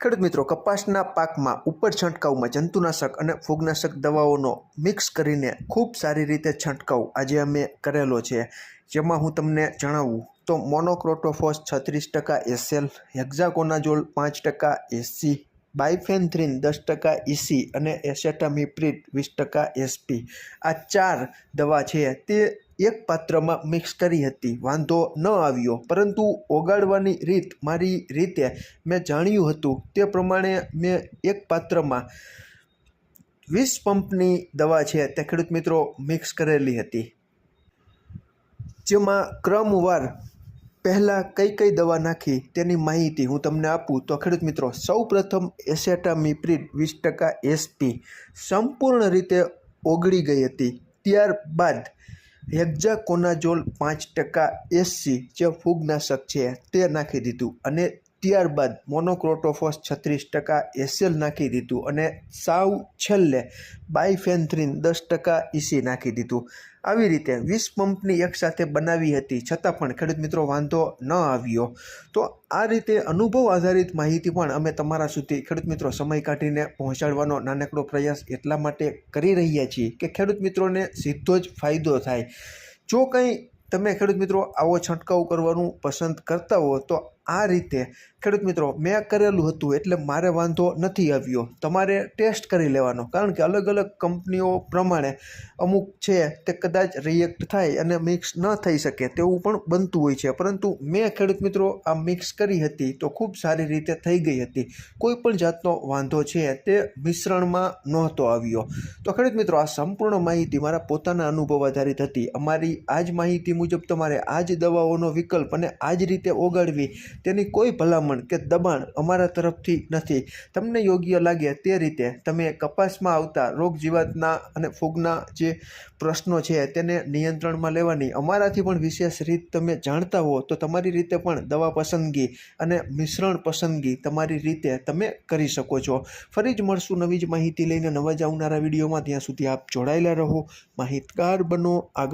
ખેડૂત મિત્રો, કપાસના પાકમાં ઉપર છંટકાવમાં જંતુનાશક અને ફૂગનાશક દવાઓનો મિક્સ કરીને ખૂબ સારી રીતે છંટકાવ આજે અમે કરેલો છે. જેમાં હું તમને જણાવું તો મોનોક્રોટોફોસ છત્રીસ ટકા એસએલ હેક્ઝાકોનાઝોલ પાંચ ટકા એસી બાયફેન્થ્રીન દસ ટકા ઇસી અને એસેટામિપ્રિટ વીસ ટકા એસપી આ ચાર દવા છે, તે એક પાત્રમાં મિક્સ કરી હતી. વાંધો ન આવ્યો. પરંતુ ઓગાળવાની રીત મારી રીતે મેં જાણ્યું હતું. તે પ્રમાણે મેં એક પાત્રમાં વીસ પંપની દવા છે, તે ખેડૂત મિત્રો મિક્સ કરેલી હતી. જેમાં ક્રમવાર પહેલાં કઈ કઈ દવા નાખી તેની માહિતી હું તમને આપું. તો ખેડૂત મિત્રો સૌ પ્રથમ એસેટામિપ્રિડ વીસ ટકા એસપી સંપૂર્ણ રીતે ઓગળી ગઈ હતી. ત્યારબાદ હેક્ઝાકોનાઝોલ પાંચ ટકા એસસી જે ફૂગનાશક છે તે નાખી દીધું અને ત્યારબાદ મોનોક્રોટોફોસ છત્રીસ ટકા એસિયલ નાખી દીધું અને સાવ છેલ્લે બાયફેન્થ્રીન દસ ટકા ઇસી નાખી દીધું. આવી રીતે વીસ પંપની એકસાથે બનાવી હતી છતાં પણ ખેડૂત મિત્રો વાંધો ન આવ્યો. તો આ રીતે અનુભવ આધારિત માહિતી પણ અમે તમારા સુધી ખેડૂત મિત્રો સમય કાઢીને પહોંચાડવાનો નાનકડો પ્રયાસ એટલા માટે કરી રહ્યા છીએ કે ખેડૂત મિત્રોને સીધો જ ફાયદો થાય. જો કંઈ તમે ખેડૂત મિત્રો આવો છંટકાવ કરવાનું પસંદ કરતા હો તો આ રીતે, ખેડૂત મિત્રો, મેં કરેલું હતું એટલે મારે વાંધો નથી આવ્યો. તમારે ટેસ્ટ કરી લેવાનો, કારણ કે અલગ અલગ કંપનીઓ પ્રમાણે અમુક છે તે કદાચ રિએક્ટ થાય અને મિક્સ ન થઈ શકે તેવું પણ બનતું હોય છે. પરંતુ મેં, ખેડૂત મિત્રો, આ મિક્સ કરી હતી તો ખૂબ સારી રીતે થઈ ગઈ હતી. કોઈ પણ જાતનો વાંધો છે તે મિશ્રણમાં નહોતો આવ્યો. તો ખેડૂત મિત્રો, આ સંપૂર્ણ માહિતી મારા પોતાના અનુભવ આધારિત હતી. અમારી આ જ માહિતી મુજબ તમારે આ જ દવાઓનો વિકલ્પ અને આ જ રીતે ઓગાળવી તેની કોઈ ભલામણ કે દબાણ અમારા તરફથી નથી. તમને યોગ્ય લાગે તે રીતે તમે કપાસમાં આવતા રોગ જીવાતના અને ફૂગના જે પ્રશ્નો છે તેને નિયંત્રણમાં લેવાની અમારાથી પણ વિશેષ રીત તમે જાણતા હો તો તમારી રીતે પણ દવા પસંદગી અને મિશ્રણ પસંદગી તમારી રીતે તમે કરી શકો છો. ફરી જ મળશું નવી જ માહિતી લઈને નવા જ આવનારા વિડીયોમાં. ત્યાં સુધી આપ જોડાયેલા રહો. માહિતગાર બનો આગળ.